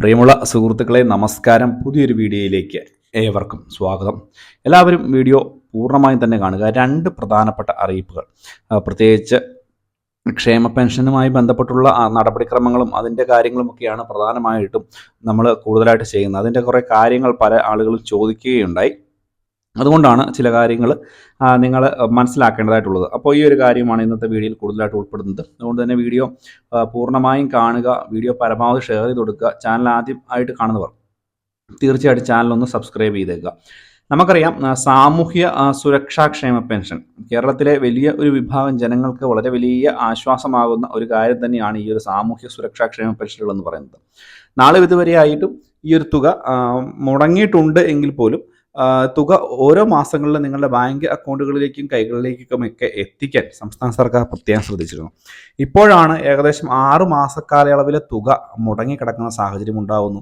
പ്രിയമുള്ള സുഹൃത്തുക്കളെ നമസ്കാരം. പുതിയൊരു വീഡിയോയിലേക്ക് ഏവർക്കും സ്വാഗതം. എല്ലാവരും വീഡിയോ പൂർണമായും തന്നെ കാണുക. രണ്ട് പ്രധാനപ്പെട്ട അറിയിപ്പുകൾ. പ്രത്യേകിച്ച് ക്ഷേമ പെൻഷനുമായി ബന്ധപ്പെട്ടുള്ള നടപടിക്രമങ്ങളും അതിന്റെ കാര്യങ്ങളുമൊക്കെയാണ് പ്രധാനമായിട്ടും നമ്മൾ കൂടുതലായിട്ട് ചെയ്യുന്നത്. അതിന്റെ കുറേ കാര്യങ്ങൾ പല ആളുകളും ചോദിക്കുകയുണ്ടായി. അതുകൊണ്ടാണ് ചില കാര്യങ്ങൾ നിങ്ങൾ മനസ്സിലാക്കേണ്ടതായിട്ടുള്ളത്. അപ്പോൾ ഈ ഒരു കാര്യമാണ് ഇന്നത്തെ വീഡിയോയിൽ കൂടുതലായിട്ട് ഉൾപ്പെടുന്നത്. അതുകൊണ്ട് തന്നെ വീഡിയോ പൂർണമായും കാണുക വീഡിയോ പരമാവധി ഷെയർ ചെയ്ത് കൊടുക്കുക ചാനൽ ആദ്യം ആയിട്ട് കാണുന്നവർ തീർച്ചയായിട്ടും ചാനൽ ഒന്ന് സബ്സ്ക്രൈബ് ചെയ്തേക്കുക. നമുക്കറിയാം സാമൂഹ്യ സുരക്ഷാ ക്ഷേമ പെൻഷൻ. കേരളത്തിലെ വലിയ ഒരു വിഭാഗം ജനങ്ങൾക്ക് വളരെ വലിയ ആശ്വാസമാകുന്ന ഒരു കാര്യം തന്നെയാണ് ഈ ഒരു സാമൂഹ്യ സുരക്ഷാ ക്ഷേമ പെൻഷനുകൾ എന്ന് പറയുന്നത്. നാളെ ഇതുവരെയായിട്ടും ഈ ഒരു തുക മുടങ്ങിയിട്ടുണ്ട് എങ്കിൽ പോലും തുക ഓരോ മാസങ്ങളിലും നിങ്ങളുടെ ബാങ്ക് അക്കൗണ്ടുകളിലേക്കും കൈകളിലേക്കും ഒക്കെ എത്തിക്കാൻ സംസ്ഥാന സർക്കാർ പ്രത്യേകം ശ്രദ്ധിച്ചിരുന്നു. ഇപ്പോഴാണ് ഏകദേശം ആറ് മാസക്കാലയളവിലെ തുക മുടങ്ങിക്കിടക്കുന്ന സാഹചര്യം ഉണ്ടാവുന്നു.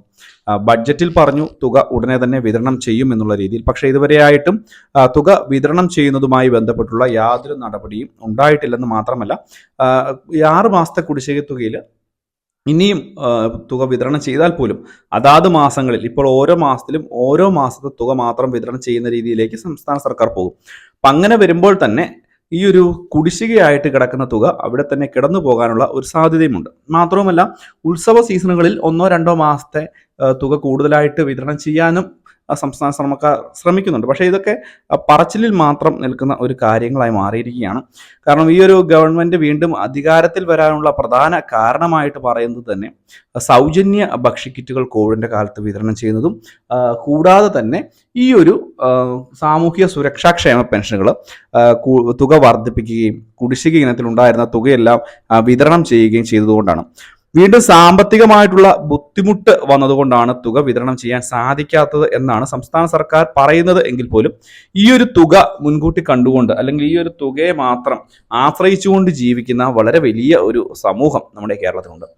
ബഡ്ജറ്റിൽ പറഞ്ഞു തുക ഉടനെ തന്നെ വിതരണം ചെയ്യും എന്നുള്ള രീതിയിൽ. പക്ഷേ ഇതുവരെയായിട്ടും തുക വിതരണം ചെയ്യുന്നതുമായി ബന്ധപ്പെട്ടുള്ള യാതൊരു നടപടിയും ഉണ്ടായിട്ടില്ലെന്ന് മാത്രമല്ല ആറ് മാസത്തെ കുടിശ്ശിക തുകയിൽ ഇനിയും തുക വിതരണം ചെയ്താൽ പോലും അതാത് മാസങ്ങളിൽ ഇപ്പോൾ ഓരോ മാസത്തിലും ഓരോ മാസത്തെ തുക മാത്രം വിതരണം ചെയ്യുന്ന രീതിയിലേക്ക് സംസ്ഥാന സർക്കാർ പോകും. അപ്പം അങ്ങനെ വരുമ്പോൾ തന്നെ ഈ ഒരു കുടിശ്ശികയായിട്ട് കിടക്കുന്ന തുക അവിടെ തന്നെ കിടന്നു പോകാനുള്ള ഒരു സാധ്യതയുമുണ്ട്. മാത്രവുമല്ല ഉത്സവ സീസണുകളിൽ ഒന്നോ രണ്ടോ മാസത്തെ തുക കൂടുതലായിട്ട് വിതരണം ചെയ്യാനും സംസ്ഥാന സർക്കാർ ശ്രമിക്കുന്നുണ്ട്. പക്ഷേ ഇതൊക്കെ പറച്ചിലിൽ മാത്രം നിൽക്കുന്ന ഒരു കാര്യങ്ങളായി മാറിയിരിക്കുകയാണ്. കാരണം ഈ ഒരു ഗവൺമെന്റ് വീണ്ടും അധികാരത്തിൽ വരാനുള്ള പ്രധാന കാരണമായിട്ട് പറയുന്നത് തന്നെ സൗജന്യ ഭക്ഷ്യക്കിറ്റുകൾ കോവിഡിന്റെ കാലത്ത് വിതരണം ചെയ്യുന്നതും കൂടാതെ തന്നെ ഈ ഒരു സാമൂഹിക സുരക്ഷാ ക്ഷേമ പെൻഷനുകൾ തുക വർദ്ധിപ്പിക്കുകയും കുടിശ്ശിക ഇനത്തിലുണ്ടായിരുന്ന തുകയെല്ലാം വിതരണം ചെയ്യുകയും ചെയ്തതുകൊണ്ടാണ്. വീണ്ടും സാമ്പത്തികമായിട്ടുള്ള ബുദ്ധിമുട്ട് വന്നതുകൊണ്ടാണ് തുക വിതരണം ചെയ്യാൻ സാധിക്കാത്തത് എന്നാണ് സംസ്ഥാന സർക്കാർ പറയുന്നത് എങ്കിൽ പോലും ഈ ഒരു തുക മുൻകൂട്ടി കണ്ടുകൊണ്ട് അല്ലെങ്കിൽ ഈ ഒരു തുകയെ മാത്രം ആശ്രയിച്ചുകൊണ്ട് ജീവിക്കുന്ന വളരെ വലിയ ഒരു സമൂഹം നമ്മുടെ കേരളത്തിലുണ്ട്.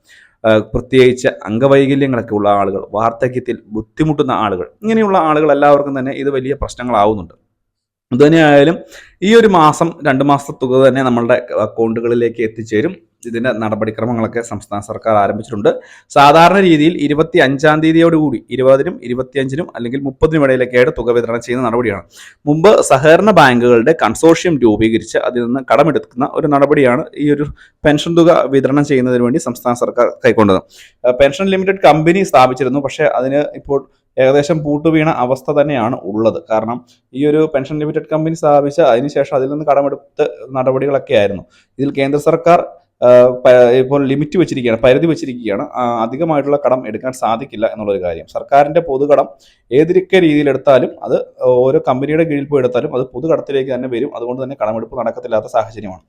പ്രത്യേകിച്ച് അംഗവൈകല്യങ്ങളൊക്കെ ഉള്ള ആളുകൾ വാർദ്ധക്യത്തിൽ ബുദ്ധിമുട്ടുന്ന ആളുകൾ ഇങ്ങനെയുള്ള ആളുകൾ എല്ലാവർക്കും തന്നെ ഇത് വലിയ പ്രശ്നങ്ങളാവുന്നുണ്ട്. അതുതന്നെയായാലും ഈ ഒരു മാസം രണ്ട് മാസത്തെ തുക തന്നെ നമ്മളുടെ അക്കൗണ്ടുകളിലേക്ക് എത്തിച്ചേരും. ഇതിന്റെ നടപടിക്രമങ്ങളൊക്കെ സംസ്ഥാന സർക്കാർ ആരംഭിച്ചിട്ടുണ്ട്. സാധാരണ രീതിയിൽ ഇരുപത്തി അഞ്ചാം തീയതിയോടുകൂടി ഇരുപതിനും ഇരുപത്തിയഞ്ചിനും അല്ലെങ്കിൽ മുപ്പതിനും ഇടയിലൊക്കെയായിട്ട് തുക വിതരണം ചെയ്യുന്ന നടപടിയാണ്. മുമ്പ് സഹകരണ ബാങ്കുകളുടെ കൺസോർഷ്യം രൂപീകരിച്ച് അതിൽ നിന്ന് കടമെടുക്കുന്ന ഒരു നടപടിയാണ് ഈ ഒരു പെൻഷൻ തുക വിതരണം ചെയ്യുന്നതിന് വേണ്ടി സംസ്ഥാന സർക്കാർ കൈക്കൊണ്ടത്. പെൻഷൻ ലിമിറ്റഡ് കമ്പനി സ്ഥാപിച്ചിരുന്നു. പക്ഷേ അതിന് ഇപ്പോൾ ഏകദേശം പൂട്ടുവീണ അവസ്ഥ തന്നെയാണ് ഉള്ളത്. കാരണം ഈ ഒരു പെൻഷൻ ലിമിറ്റഡ് കമ്പനി സ്ഥാപിച്ച അതിനുശേഷം അതിൽ നിന്ന് കടമെടുത്ത നടപടികളൊക്കെ ആയിരുന്നു ഇതിൽ കേന്ദ്ര സർക്കാർ ഇപ്പോൾ ലിമിറ്റ് വെച്ചിരിക്കുകയാണ് പരിധി വെച്ചിരിക്കുകയാണ്. അധികമായിട്ടുള്ള കടം എടുക്കാൻ സാധിക്കില്ല എന്നുള്ളൊരു കാര്യം. സർക്കാരിന്റെ പൊതുകടം ഏതൊക്കെ രീതിയിൽ എടുത്താലും അത് ഓരോ കമ്പനിയുടെ കീഴിൽ പോയി എടുത്താലും അത് പൊതുകടത്തിലേക്ക് തന്നെ വരും. അതുകൊണ്ട് തന്നെ കടമെടുപ്പ് നടക്കത്തില്ലാത്ത സാഹചര്യമാണ്.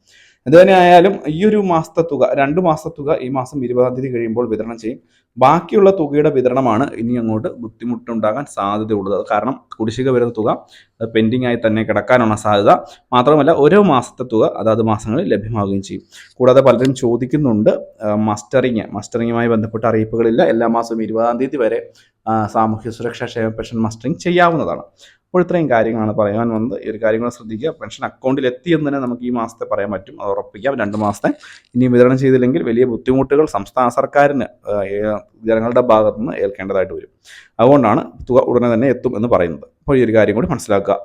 എന്ത് തന്നെ ആയാലും ഈ ഒരു മാസത്തെ തുക രണ്ട് മാസത്തെ തുക ഈ മാസം ഇരുപതാം തീയതി കഴിയുമ്പോൾ വിതരണം ചെയ്യും. ബാക്കിയുള്ള തുകയുടെ വിതരണമാണ് ഇനി അങ്ങോട്ട് ബുദ്ധിമുട്ടുണ്ടാകാൻ സാധ്യതയുള്ളത്. കാരണം കുടിശ്ശിക വരുന്ന തുക പെൻഡിങ് ആയി തന്നെ കിടക്കാനുള്ള സാധ്യത. മാത്രമല്ല ഓരോ മാസത്തെ തുക അതാത് മാസങ്ങളിൽ ലഭ്യമാവുകയും ചെയ്യും. കൂടാതെ പലരും ചോദിക്കുന്നുണ്ട് മസ്റ്ററിങ് മസ്റ്ററിങ്ങുമായി ബന്ധപ്പെട്ട അറിയിപ്പുകളില്ല. എല്ലാ മാസവും ഇരുപതാം തീയതി വരെ സാമൂഹ്യ സുരക്ഷാ ക്ഷേമ പെൻഷൻ മസ്റ്ററിങ് ചെയ്യാവുന്നതാണ്. അപ്പോൾ ഇത്രയും കാര്യങ്ങളാണ് പറയാൻ വന്നത്. ഈ ഒരു കാര്യങ്ങൾ ശ്രദ്ധിക്കുക. പെൻഷൻ അക്കൗണ്ടിൽ എത്തിയെന്ന് തന്നെ നമുക്ക് ഈ മാസത്തെ പറയാൻ പറ്റും. അത് ഉറപ്പിക്കാം. രണ്ട് മാസത്തെ. ഇനി വിതരണം ചെയ്തില്ലെങ്കിൽ വലിയ ബുദ്ധിമുട്ടുകൾ സംസ്ഥാന സർക്കാരിന് ജനങ്ങളുടെ ഭാഗത്തുനിന്ന് ഏൽക്കേണ്ടതായിട്ട് വരും. അതുകൊണ്ടാണ് തുക ഉടനെ തന്നെ എത്തും എന്ന് പറയുന്നത്. അപ്പോൾ ഈ ഒരു കാര്യം കൂടി മനസ്സിലാക്കുക.